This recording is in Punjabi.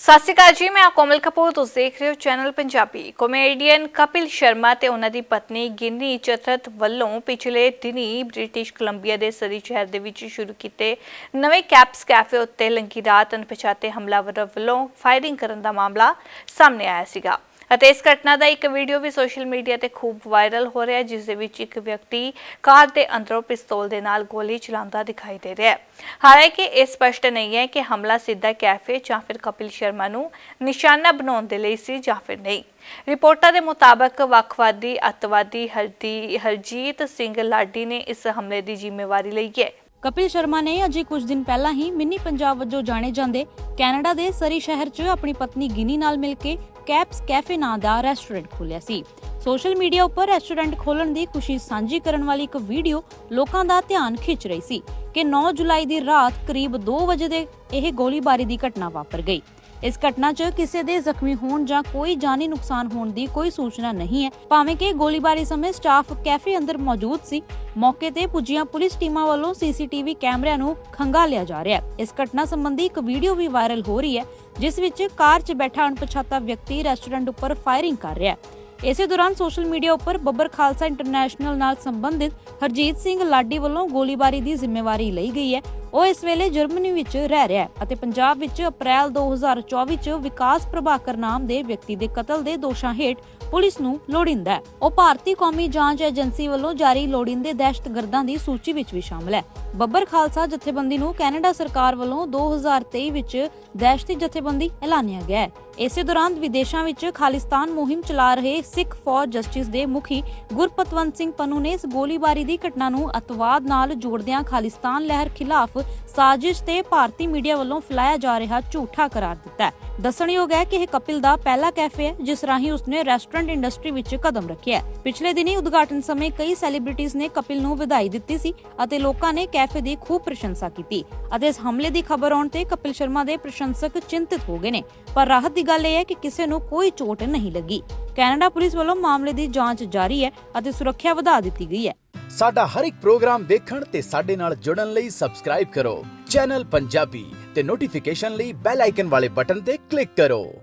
ਸਤਿ ਸ਼੍ਰੀ ਅਕਾਲ ਜੀ, ਮੈਂ ਕੋਮਲ ਕਪੂਰ, ਤੁਸੀਂ ਦੇਖ ਰਹੇ ਹੋ ਚੈਨਲ ਪੰਜਾਬੀ। ਕਾਮੇਡੀਅਨ ਕਪਿਲ ਸ਼ਰਮਾ ਤੇ ਉਹਨਾਂ ਦੀ ਪਤਨੀ ਗਿੰਨੀ ਚਤਰਤ ਵੱਲੋਂ ਪਿਛਲੇ ਦਿਨੀ ਬ੍ਰਿਟਿਸ਼ ਕੋਲੰਬੀਆ ਦੇ ਸਰੀ ਸ਼ਹਿਰ ਦੇ ਵਿੱਚ ਸ਼ੁਰੂ ਕੀਤੇ ਨਵੇਂ ਕੈਪਸ ਕੈਫੇ ਉੱਤੇ ਲੰਕੀ ਰਾਤ ਅਣਪਛਾਤੇ ਹਮਲਾਵਰਾਂ ਵੱਲੋਂ ਫਾਇਰਿੰਗ ਕਰਨ ਦਾ ਮਾਮਲਾ ਸਾਹਮਣੇ ਆਇਆ ਸੀਗਾ। ਅਤੇ ਇਸ ਘਟਨਾ ਦਾ ਇੱਕ ਵੀਡੀਓ ਵੀ ਸੋਸ਼ਲ ਮੀਡੀਆ ਤੇ ਖੂਬ ਵਾਇਰਲ ਹੋ ਰਿਹਾ ਹੈ, ਜਿਸ ਦੇ ਵਿੱਚ ਇੱਕ ਵਿਅਕਤੀ ਕਾਰ ਦੇ ਅੰਦਰੋਂ ਪਿਸਤੌਲ ਦੇ ਨਾਲ ਗੋਲੀ ਚਲਾਉਂਦਾ ਦਿਖਾਈ ਦੇ ਰਿਹਾ ਹੈ। ਹਾਲਾਂਕਿ ਇਹ ਸਪਸ਼ਟ ਨਹੀਂ ਹੈ ਕਿ ਹਮਲਾ ਸਿੱਧਾ ਕੈਫੇ ਜਾਂ ਫਿਰ ਕਪਿਲ ਸ਼ਰਮਾ ਨੂੰ ਨਿਸ਼ਾਨਾ ਬਣਾਉਣ ਦੇ ਲਈ ਸੀ ਜਾਂ ਫਿਰ ਨਹੀਂ। ਰਿਪੋਰਟਾਂ ਦੇ ਮੁਤਾਬਕ ਵੱਖਵਾਦੀ, ਅੱਤਵਾਦੀ ਹਰਦੀ, ਹਰਜੀਤ ਸਿੰਘ ਲਾਡੀ ਨੇ ਇਸ ਹਮਲੇ ਦੀ ਜ਼ਿੰਮੇਵਾਰੀ ਲਈ ਹੈ। ਕਪਿਲ ਸ਼ਰਮਾ ਨੇ ਅਜੇ ਕੁਝ ਦਿਨ ਪਹਿਲਾਂ ਹੀ ਮਿੰਨੀ ਪੰਜਾਬ ਵਜੋਂ ਜਾਣੇ ਜਾਂਦੇ ਕੈਨੇਡਾ ਦੇ ਸਰੀ ਸ਼ਹਿਰ 'ਚ ਆਪਣੀ ਪਤਨੀ ਗਿਨੀ ਨਾਲ ਮਿਲ ਕੇ ਕੈਪਸ ਕੈਫੇ ਨਾਂ ਦਾ ਰੈਸਟੋਰੈਂਟ ਖੋਲ੍ਹਿਆ ਸੀ। ਸੋਸ਼ਲ ਮੀਡੀਆ ਉੱਪਰ ਰੈਸਟੋਰੈਂਟ ਖੋਲਣ ਦੀ ਖੁਸ਼ੀ ਸਾਂਝੀ ਕਰਨ ਵਾਲੀ ਇੱਕ ਵੀਡੀਓ ਲੋਕਾਂ ਦਾ ਧਿਆਨ ਖਿੱਚ ਰਹੀ ਸੀ ਕਿ 9 ਜੁਲਾਈ ਦੀ ਰਾਤ ਕਰੀਬ 2 ਵਜੇ ਦੇ ਇਹ ਗੋਲੀਬਾਰੀ ਦੀ ਘਟਨਾ ਵਾਪਰ ਗਈ। ਇਸ ਘਟਨਾ 'ਚ ਕਿਸੇ ਦੇ ਜ਼ਖਮੀ ਹੋਣ ਜਾਂ ਕੋਈ ਜਾਨੀ ਨੁਕਸਾਨ ਹੋਣ ਦੀ ਕੋਈ ਸੂਚਨਾ ਨਹੀਂ ਹੈ। ਭਾਵੇਂ ਕਿ ਗੋਲੀਬਾਰੀ ਸਮੇਂ ਸਟਾਫ ਕੈਫੇ ਅੰਦਰ ਮੌਜੂਦ ਸੀ, ਮੌਕੇ ਤੇ ਪੁੱਜੀਆਂ ਪੁਲਿਸ ਟੀਮਾਂ ਵੱਲੋਂ ਸੀਸੀਟੀਵੀ ਕੈਮਰਿਆਂ ਨੂੰ ਖੰਗਾਲਿਆ ਜਾ ਰਿਹਾ ਹੈ। ਇਸ ਘਟਨਾ ਸੰਬੰਧੀ ਇੱਕ ਵੀਡੀਓ ਵੀ ਵਾਇਰਲ ਹੋ ਰਹੀ ਹੈ, ਜਿਸ ਵਿੱਚ ਕਾਰ 'ਚ ਬੈਠਾ ਅਣਪਛਾਤਾ ਵਿਅਕਤੀ ਰੈਸਟੋਰੈਂਟ ਉੱਪਰ ਫਾਇਰਿੰਗ ਕਰ ਰਿਹਾ ਹੈ। ਇਸੇ ਦੌਰਾਨ ਸੋਸ਼ਲ ਮੀਡੀਆ ਉੱਪਰ ਬੱਬਰ ਖਾਲਸਾ ਇੰਟਰਨੈਸ਼ਨਲ ਨਾਲ ਸੰਬੰਧਿਤ ਹਰਜੀਤ ਸਿੰਘ ਲਾਡੀ ਵੱਲੋਂ ਗੋਲੀਬਾਰੀ ਦੀ ਜ਼ਿੰਮੇਵਾਰੀ ਲਈ ਗਈ ਹੈ। ਉਹ ਇਸ ਵੇਲੇ ਜਰਮਨੀ ਵਿੱਚ ਰਹਿ ਰਿਹਾ ਹੈ ਅਤੇ ਪੰਜਾਬ ਵਿੱਚ ਅਪ੍ਰੈਲ 2024 ਚ ਵਿਕਾਸ ਪ੍ਰਭਾਕਰ ਨਾਮ ਦੇ ਵਿਅਕਤੀ ਦੇ ਕਤਲ ਦੇ ਦੋਸ਼ਾਂ ਹੇਠ ਪੁਲਿਸ ਨੂੰ ਲੋੜਿੰਦਾ ਹੈ। ਉਹ ਭਾਰਤੀ ਕੌਮੀ ਜਾਂਚ ਏਜੰਸੀ ਵੱਲੋਂ ਜਾਰੀ ਲੋੜਿੰਦੇ ਦਹਿਸ਼ਤਗਰਦਾਂ ਦੀ ਸੂਚੀ ਵਿੱਚ ਵੀ ਸ਼ਾਮਲ ਹੈ। ਬੱਬਰ ਖਾਲਸਾ ਜਥੇਬੰਦੀ ਨੂੰ ਕੈਨੇਡਾ ਸਰਕਾਰ ਵੱਲੋਂ 2023 ਵਿੱਚ ਦਹਿਸ਼ਤੀ ਜਥੇਬੰਦੀ ਐਲਾਨਿਆ ਗਿਆ ਹੈ। ਇਸੇ ਦੌਰਾਨ ਵਿਦੇਸ਼ਾਂ ਵਿੱਚ ਖਾਲਿਸਤਾਨ ਮੁਹਿੰਮ ਚਲਾ ਰਹੇ ਸਿੱਖ ਫੌਰ ਜਸਟਿਸ ਦੇ ਮੁਖੀ ਗੁਰਪਤਵੰਤ ਸਿੰਘ ਪੰਨੂ ਨੇ ਇਸ ਗੋਲੀਬਾਰੀ ਦੀ ਘਟਨਾ ਨੂੰ ਅਤਵਾਦ ਨਾਲ ਜੋੜਦਿਆਂ ਖਾਲਿਸਤਾਨ ਲਹਿਰ ਖਿਲਾਫ ਸਾਜ਼ਿਸ਼ ਤੇ ਭਾਰਤੀ ਮੀਡੀਆ ਵੱਲੋਂ ਫੈਲਾਇਆ ਜਾ ਰਿਹਾ ਝੂਠਾ ਕਰਾਰ ਦਿੱਤਾ ਹੈ। ਦੱਸਣਯੋਗ ਹੈ ਕਿ ਇਹ ਕਪਿਲ ਦਾ ਪਹਿਲਾ ਕੈਫੇ ਹੈ, ਜਿਸ ਰਾਹੀਂ ਉਸਨੇ ਰੈਸਟੋਰੈਂਟ ਇੰਡਸਟਰੀ ਵਿੱਚ ਕਦਮ ਰੱਖਿਆ ਹੈ। ਪਿਛਲੇ ਦਿਨੀ ਉਦਘਾਟਨ ਸਮੇਂ ਕਈ ਸੈਲੀਬ੍ਰਿਟੀਜ਼ ਨੇ ਕਪਿਲ ਨੂੰ ਵਧਾਈ ਦਿੱਤੀ ਸੀ ਅਤੇ ਲੋਕਾਂ ਨੇ ਕੈਫੇ ਦੀ ਖੂਬ ਪ੍ਰਸ਼ੰਸਾ ਕੀਤੀ ਅਤੇ ਇਸ ਹਮਲੇ ਦੀ ਖਬਰ ਆਉਣ ਤੇ ਕਪਿਲ ਸ਼ਰਮਾ ਦੇ ਪ੍ਰਸ਼ੰਸਕ ਚਿੰਤਿਤ ਹੋ ਗਏ ਨੇ। ਪਰ ਰਾਹਤ ਦੀ ਗੱਲ ਇਹ ਹੈ ਕਿ ਕਿਸੇ ਨੂੰ ਕੋਈ ਚੋਟ ਨਹੀਂ ਲੱਗੀ। ਕੈਨੇਡਾ ਪੁਲਿਸ ਵੱਲੋਂ ਮਾਮਲੇ ਦੀ ਜਾਂਚ ਜਾਰੀ ਹੈ ਅਤੇ ਸੁਰੱਖਿਆ ਵਧਾ ਦਿੱਤੀ ਗਈ ਹੈ। ਸਾਡਾ ਹਰ ਇੱਕ ਪ੍ਰੋਗਰਾਮ ਦੇਖਣ ਤੇ ਸਾਡੇ ਨਾਲ ਜੁੜਨ ਲਈ ਸਬਸਕ੍ਰਾਈਬ ਕਰੋ। ਚੈਨਲ ਪੰਜਾਬੀ ਤੇ ਨੋਟੀਫਿਕੇਸ਼ਨ ਲਈ ਬੈਲ ਆਈਕਨ ਵਾਲੇ ਬਟਨ ਤੇ ਕਲਿੱਕ ਕਰੋ।